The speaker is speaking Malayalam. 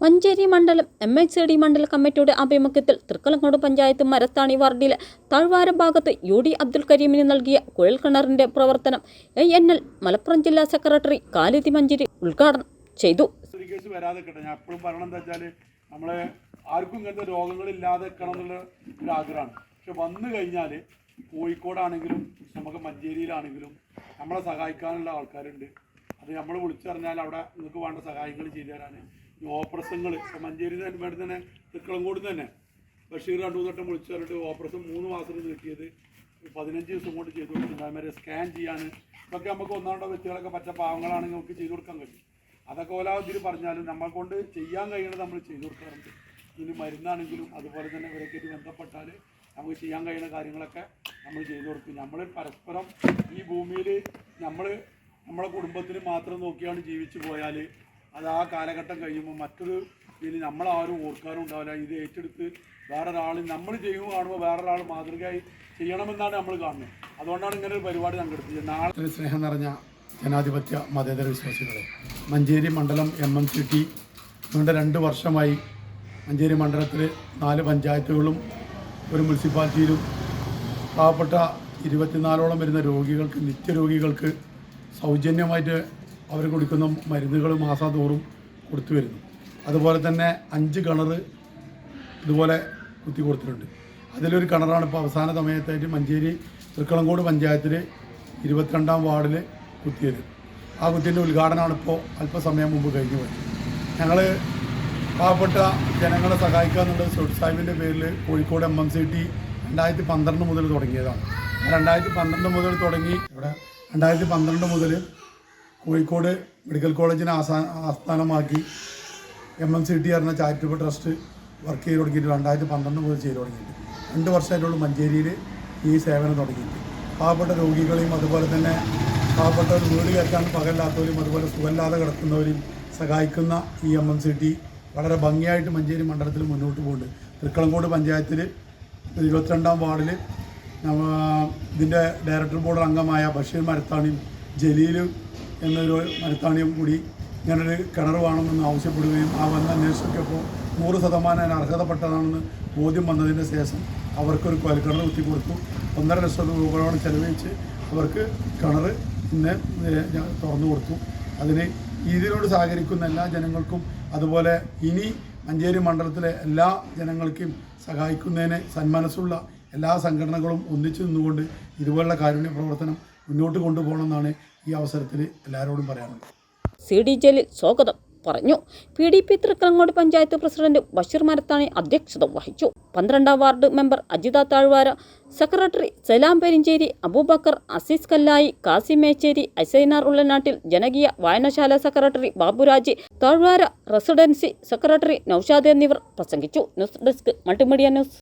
മഞ്ചേരി മണ്ഡലം എം എച്ച് ഡി മണ്ഡല കമ്മിറ്റിയുടെ ആഭിമുഖ്യത്തിൽ തൃക്കലങ്ങോട് പഞ്ചായത്ത് മരത്താണി വാർഡിലെ താഴ്വാര ഭാഗത്ത് യു ഡി അബ്ദുൽ കരീമിന് നൽകിയ കുഴൽ കിണറിന്റെ പ്രവർത്തനം എ എൻ എൽ മലപ്പുറം ജില്ലാ സെക്രട്ടറി കാലിതി മഞ്ചേരി ഉദ്ഘാടനം ചെയ്തു. നമ്മളെ ആർക്കും ഇങ്ങനത്തെ ഇല്ലാതെക്കണം എന്നുള്ള ഒരു ആഗ്രഹമാണ്. പക്ഷെ വന്നു കഴിഞ്ഞാൽ കോഴിക്കോടാണെങ്കിലും നമുക്ക് മഞ്ചേരിയിലാണെങ്കിലും നമ്മളെ സഹായിക്കാനുള്ള ആൾക്കാരുണ്ട്. അത് നമ്മൾ വിളിച്ചറിഞ്ഞാൽ അവിടെ നിങ്ങൾക്ക് വേണ്ട സഹായങ്ങൾ ചെയ്തു തരാൻ ഓപ്പറേഷനുകൾ ഇപ്പം മഞ്ചേരി തന്നെ ഇവിടെ തന്നെ തന്നെ ബഷീർ രണ്ടു മൂന്ന് വട്ടം വിളിച്ചു പറഞ്ഞിട്ട് ഓപ്പറേഷൻ മൂന്ന് മാസത്തിൽ കിട്ടിയത്. പതിനഞ്ച് ദിവസം കൊണ്ട് ചെയ്തു കൊടുക്കുന്നത് അതുമാതിരി സ്കാൻ ചെയ്യാൻ ഇതൊക്കെ നമുക്ക് ഒന്നാണ്ടോ വ്യക്തികളൊക്കെ പറ്റ പാവങ്ങളാണെങ്കിൽ നമുക്ക് ചെയ്തു കൊടുക്കാൻ കഴിയും. അതൊക്കെ ഓലാവതിൽ പറഞ്ഞാലും നമ്മളെ കൊണ്ട് ചെയ്യാൻ കഴിയുന്നത് നമ്മൾ ചെയ്തു കൊടുക്കാറുണ്ട്. ഇനി മരുന്നാണെങ്കിലും അതുപോലെ തന്നെ ഇവരൊക്കെ ബന്ധപ്പെട്ടാൽ നമുക്ക് ചെയ്യാൻ കഴിയുന്ന കാര്യങ്ങളൊക്കെ നമ്മൾ ചെയ്തു കൊടുക്കും. നമ്മൾ പരസ്പരം ഈ ഭൂമിയിൽ നമ്മൾ നമ്മളെ കുടുംബത്തിന് മാത്രം നോക്കിയാണ് ജീവിച്ചു പോയാൽ അത് ആ കാലഘട്ടം കഴിയുമ്പോൾ മറ്റൊരു ഇതിൽ നമ്മളാരും ഓർക്കാനും ഉണ്ടാവില്ല. ഇത് ഏറ്റെടുത്ത് വേറൊരാൾ നമ്മൾ ചെയ്യുമ്പോൾ കാണുമ്പോൾ വേറൊരാൾ മാതൃകയായി ചെയ്യണമെന്നാണ് നമ്മൾ കാണുന്നത്. അതുകൊണ്ടാണ് ഇങ്ങനെ ഒരു പരിപാടി സംഘടിപ്പിച്ചത്. നാളെ സ്നേഹം നിറഞ്ഞ ജനാധിപത്യ മതേതര വിശ്വാസികളെ മഞ്ചേരി മണ്ഡലം എം എം സി ടി രണ്ട് വർഷമായി മഞ്ചേരി മണ്ഡലത്തിൽ നാല് പഞ്ചായത്തുകളും ഒരു മുനിസിപ്പാലിറ്റിയിലും പാവപ്പെട്ട ഇരുപത്തിനാലോളം വരുന്ന രോഗികൾക്ക് നിത്യരോഗികൾക്ക് സൗജന്യമായിട്ട് അവർ കുടിക്കുന്ന മരുന്നുകൾ മാസാതോറും കൊടുത്തു വരുന്നു. അതുപോലെ തന്നെ അഞ്ച് കിണർ ഇതുപോലെ കുത്തി കൊടുത്തിട്ടുണ്ട്. അതിലൊരു കിണറാണ് ഇപ്പോൾ അവസാന സമയത്തായിട്ട് മഞ്ചേരി തൃക്കളങ്കോട് പഞ്ചായത്തിൽ ഇരുപത്തിരണ്ടാം വാർഡിൽ കുത്തിയത്. ആ കുത്തിന്റെ ഉദ്ഘാടനമാണ് ഇപ്പോൾ അല്പസമയം മുമ്പ് കഴിഞ്ഞു പോയത്. ഞങ്ങൾ പാവപ്പെട്ട ജനങ്ങളെ സഹായിക്കുക എന്നുള്ളത് സുഹൃത്ത് സാഹിബിന്റെ പേരിൽ Kozhikode M M C T രണ്ടായിരത്തി പന്ത്രണ്ട് മുതൽ തുടങ്ങിയതാണ്. രണ്ടായിരത്തി പന്ത്രണ്ട് മുതൽ തുടങ്ങി ഇവിടെ രണ്ടായിരത്തി പന്ത്രണ്ട് മുതൽ കോഴിക്കോട് മെഡിക്കൽ കോളേജിനെ ആസാ ആസ്ഥാനമാക്കി എം എം സി ടി പറഞ്ഞ ചാരിറ്റബിൾ ട്രസ്റ്റ് വർക്ക് ചെയ്ത് തുടങ്ങിയിട്ട് രണ്ടായിരത്തി പന്ത്രണ്ട് മുതൽ ചെയ്ത് തുടങ്ങിയിട്ട്. രണ്ട് വർഷമായിട്ടുള്ള മഞ്ചേരിയിൽ ഈ സേവനം തുടങ്ങിയിട്ട്. പാവപ്പെട്ട രോഗികളെയും അതുപോലെ തന്നെ പാവപ്പെട്ട ഒരു വീട് കയറ്റാൻ പകലില്ലാത്തവരും അതുപോലെ സുഖമില്ലാതെ കിടക്കുന്നവരെയും സഹായിക്കുന്ന ഈ എം എം സി ടി വളരെ ഭംഗിയായിട്ട് മഞ്ചേരി മണ്ഡലത്തിൽ മുന്നോട്ട് പോകുന്നുണ്ട്. തൃക്കളങ്കോട് പഞ്ചായത്തിൽ ഇരുപത്തിരണ്ടാം വാർഡിൽ ഇതിന്റെ ഡയറക്ടർ ബോർഡ് അംഗമായ ബഷീർ മരത്താണിയും ജലീലും എന്നൊരു മരത്താണിയും കൂടി ഞാനൊരു കിണർ വേണമെന്ന് ആവശ്യപ്പെടുകയും ആ വന്ന അന്വേഷിച്ചപ്പോൾ നൂറ് ശതമാനം അതിന് അർഹതപ്പെട്ടതാണെന്ന് ബോധ്യം വന്നതിന് ശേഷം അവർക്കൊരു കുഴൽക്കിണർ കുത്തി കൊടുത്തു. ഒന്നര ലക്ഷം രൂപയോളം ചെലവഴിച്ച് അവർക്ക് കിണർ ഇന്ന് തുറന്നു കൊടുത്തു. അതിന് ഇതിനോട് സഹകരിക്കുന്ന എല്ലാ ജനങ്ങൾക്കും അതുപോലെ ഇനി മഞ്ചേരി മണ്ഡലത്തിലെ എല്ലാ ജനങ്ങൾക്കും സഹായിക്കുന്നതിന് സന്മനസ്സുള്ള എല്ലാ സംഘടനകളും ഒന്നിച്ചു നിന്നുകൊണ്ട് ഇതുപോലുള്ള കാരുണ്യ പ്രവർത്തനം മുന്നോട്ട് കൊണ്ടുപോകണമെന്നാണ് ഈ അവസരത്തിൽ എല്ലാവരോടും പറയാനുള്ളത്. സി ഡി ജലീൽ സ്വാഗതം പറഞ്ഞു. P D P Thrikkalangode panchayat president Basheer Marathani അധ്യക്ഷത വഹിച്ചു. പന്ത്രണ്ടാം ward member Ajitha Thazhvara secretary Salam Perincheri Abubakar Azeez Kallayi Kasimecheri Asainar ഉള്ളനാട്ടിൽ ജനകീയ വായനശാല secretary Baburaj Thazhvara residency secretary Naushad എന്നിവർ പ്രസംഗിച്ചു. News desk multimedia news.